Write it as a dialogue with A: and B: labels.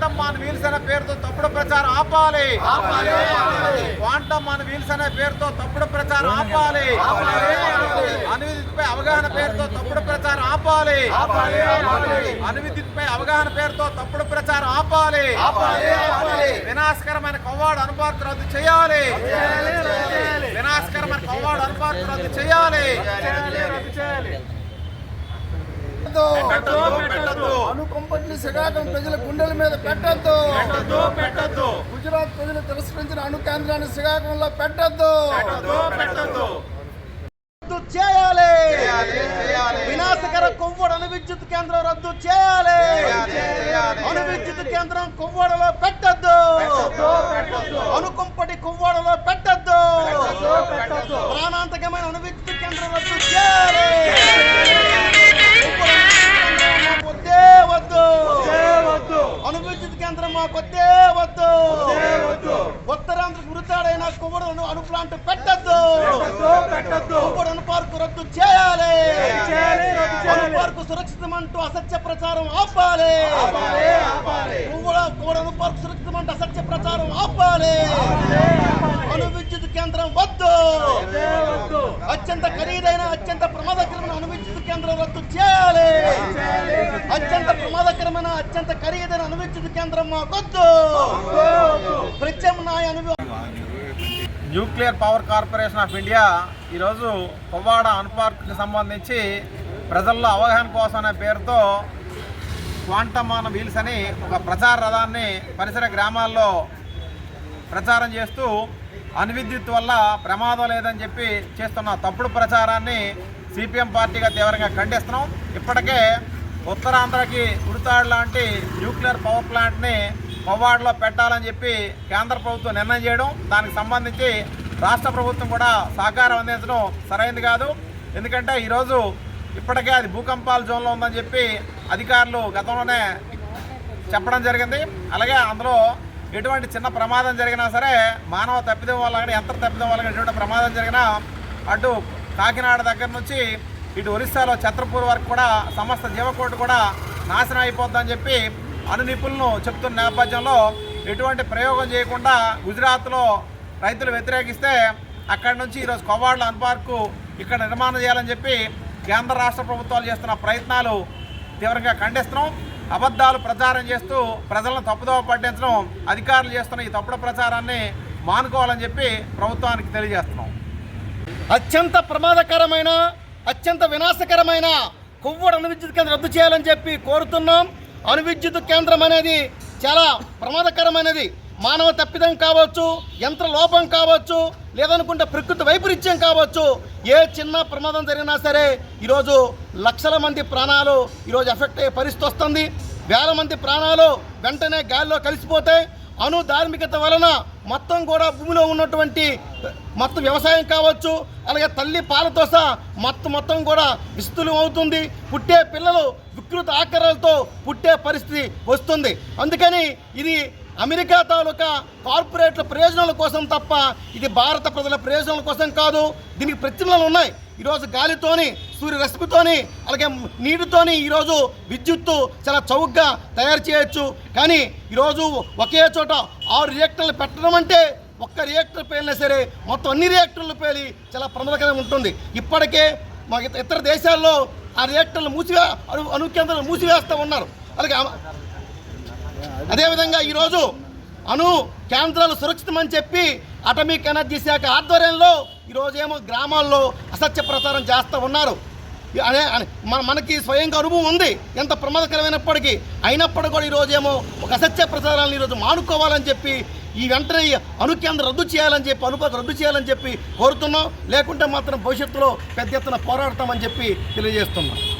A: పేరుతో తప్పుడు ప్రచారం ఆపాలి. క్వాంటమ్ మన వీల్స్ అనే పేరుతో తప్పుడు ప్రచారం ఆపాలి. అనువిధిపై అవగాహన పేరుతో తప్పుడు ప్రచారం ఆపాలి. అనువిధిపై అవగాహన పేరుతో తప్పుడు ప్రచారం ఆపాలి. వినాశకరమైన కొవ్వాడు అనుపాత రద్దు చేయాలి. వినాశకరమైన కొవ్వాడు అనుపాత రద్దు చేయాలి.
B: అనుకంపట్ని శ్రీకాకుళం ప్రజల గుండెల మీద పెట్టద్దు
A: పెట్టద్దు, పెట్టద్దు.
B: గుజరాత్ ప్రజలు తిరస్కరించిన అణు కేంద్రాన్ని శ్రీకాకుళంలో పెట్టద్దు
A: పెట్టద్దు, పెట్టద్దు.
C: రద్దు చేయాలి
A: చేయాలి, చేయాలి.
C: వినాశకర కొవ్వొడ అణు విద్యుత్ కేంద్రం రద్దు చేయాలి
A: చేయాలి, చేయాలి.
C: అణు విద్యుత్ కేంద్రం కొవ్వొడలో పెట్టద్దు. అనుకుంపటి కొవ్వొడలో పెట్టద్దు
A: పెట్టద్దు, పెట్టద్దు.
C: ప్రాణాంతకమైన అణు విద్యుత్ కేంద్రం రద్దు చేయాలి కేంద్రం మాకు వద్దే. వద్దు ఉత్తరాంధ్ర గురితాడైన కొవ్వొడ అణు ప్లాంట్ పెట్టద్దు. అణు పార్కు రద్దు చేయాలి. అణు పార్కు సురక్షితమంటూ అసత్య ప్రచారం ఆపాలి. అణు పార్కు సురక్షితమంటూ అసత్య ప్రచారం ఆపాలి. అణు విద్యుత్ కేంద్రం వద్దు. అత్యంత ఖరీదైన అత్యంత ప్రమాదకరమైన అణు విద్యుత్ కేంద్రం రద్దు చేయాలి. అత్యంత ప్రమాదకరమైన అత్యంత ఖరీదైన అణు విద్యుత్ కేంద్రం మాకొద్దు ప్రత్యామ్నాయ అనుభవం.
A: Nuclear power corporation of India ఈరోజు కొవ్వాడ అణుపార్క్కి సంబంధించి ప్రజల్లో అవగాహన కోసం అనే పేరుతో క్వాంటమాన వీల్స్ అని ఒక ప్రచార రథాన్ని పరిసర గ్రామాల్లో ప్రచారం చేస్తూ అణువిద్యుత్ వల్ల ప్రమాదం లేదని చెప్పి చేస్తున్న తప్పుడు ప్రచారాన్ని సిపిఎం పార్టీగా తీవ్రంగా ఖండిస్తున్నాం. ఇప్పటికే ఉత్తరాంధ్రకి ఉడితాడు లాంటి న్యూక్లియర్ పవర్ ప్లాంట్ని పవ్వాడలో పెట్టాలని చెప్పి కేంద్ర ప్రభుత్వం నిర్ణయం చేయడం దానికి సంబంధించి రాష్ట్ర ప్రభుత్వం కూడా సహకారం అందించడం సరైనది కాదు. ఎందుకంటే ఈరోజు ఇప్పటికే అది భూకంపాల జోన్లో ఉందని చెప్పి అధికారులు గతంలోనే చెప్పడం జరిగింది. అలాగే అందులో ఎటువంటి చిన్న ప్రమాదం జరిగినా సరే మానవ తప్పిదం వల్ల కానీ యంత్ర తప్పిదం వల్ల కానీ ఎటువంటి ప్రమాదం జరిగినా అటు కాకినాడ దగ్గర నుంచి ఇటు ఒరిస్సాలో ఛత్రపూర్ వరకు కూడా సమస్త జీవకోటి కూడా నాశనం అయిపోద్దని చెప్పి అను నిపుణులను చెప్తున్న నేపథ్యంలో ఎటువంటి ప్రయోగం చేయకుండా గుజరాత్లో రైతులు వ్యతిరేకిస్తే అక్కడి నుంచి ఈరోజు కొవ్వాళ్ళ అన్పార్కు ఇక్కడ నిర్మాణం చేయాలని చెప్పి కేంద్ర రాష్ట్ర ప్రభుత్వాలు చేస్తున్న ప్రయత్నాలు తీవ్రంగా ఖండిస్తున్నాం. అబద్ధాలు ప్రచారం చేస్తూ ప్రజలను తప్పుదోవ పట్టించడం అధికారులు చేస్తున్న ఈ తప్పుడు ప్రచారాన్ని మానుకోవాలని చెప్పి ప్రభుత్వానికి తెలియజేస్తున్నాం.
C: అత్యంత ప్రమాదకరమైన అత్యంత వినాశకరమైన కొవ్వొడ అణు విద్యుత్ కేంద్రం రద్దు చేయాలని చెప్పి కోరుతున్నాం. అణు విద్యుత్ కేంద్రం అనేది చాలా ప్రమాదకరమైనది. మానవ తప్పిదం కావచ్చు యంత్ర లోపం కావచ్చు లేదనుకుంటే ప్రకృతి వైపరీత్యం కావచ్చు. ఏ చిన్న ప్రమాదం జరిగినా సరే ఈరోజు లక్షల మంది ప్రాణాలు ఈరోజు ఎఫెక్ట్ అయ్యే పరిస్థితి వస్తుంది. వేల మంది ప్రాణాలు వెంటనే గాలిలో కలిసిపోతాయి. అనుధార్మికత వలన మొత్తం కూడా భూమిలో ఉన్నటువంటి మొత్తం వ్యవసాయం కావచ్చు అలాగే తల్లి పాలతో సహా మొత్తం మొత్తం కూడా విస్తులం అవుతుంది. పుట్టే పిల్లలు వికృత ఆకారాలతో పుట్టే పరిస్థితి వస్తుంది. అందుకని ఇది అమెరికా తాలూకా కార్పొరేట్ల ప్రయోజనాల కోసం తప్ప ఇది భారత ప్రజల ప్రయోజనాల కోసం కాదు. దీనికి ప్రతిమలు ఉన్నాయి. ఈరోజు గాలితోని సూర్యరశ్మితోని అలాగే నీటితోని ఈరోజు విద్యుత్తు చాలా చౌకగా తయారు చేయొచ్చు. కానీ ఈరోజు ఒకే చోట ఆరు రియాక్టర్లు పెట్టడం అంటే ఒక్క రియాక్టర్ పేలినా సరే మొత్తం అన్ని రియాక్టర్లు పేలి చాలా ప్రమాదకరంగా ఉంటుంది. ఇప్పటికే మా ఇతర దేశాల్లో ఆ రియాక్టర్లు మూసివే అణు అణు కేంద్రాలు మూసివేస్తూ ఉన్నారు. అలాగే అదేవిధంగా ఈరోజు అణు కేంద్రాలు సురక్షితమని చెప్పి అటమిక్ ఎనర్జీ శాఖ ఆధ్వర్యంలో ఈరోజు ఏమో గ్రామాల్లో అసత్య ప్రచారం చేస్తూ ఉన్నారు. అదే అనే- మన మనకి స్వయంగా అనుభవం ఉంది. ఎంత ప్రమాదకరమైనప్పటికీ అయినప్పటికీ కూడా ఈరోజు ఏమో ఒక అసత్య ప్రచారాలను ఈరోజు మానుకోవాలని చెప్పి ఈ వెంటనే అనుకేంద్ర రద్దు చేయాలని చెప్పి అనుపాత రద్దు చేయాలని చెప్పి కోరుతున్నాం. లేకుంటే మాత్రం భవిష్యత్తులో పెద్ద ఎత్తున పోరాడతామని చెప్పి తెలియజేస్తున్నాం.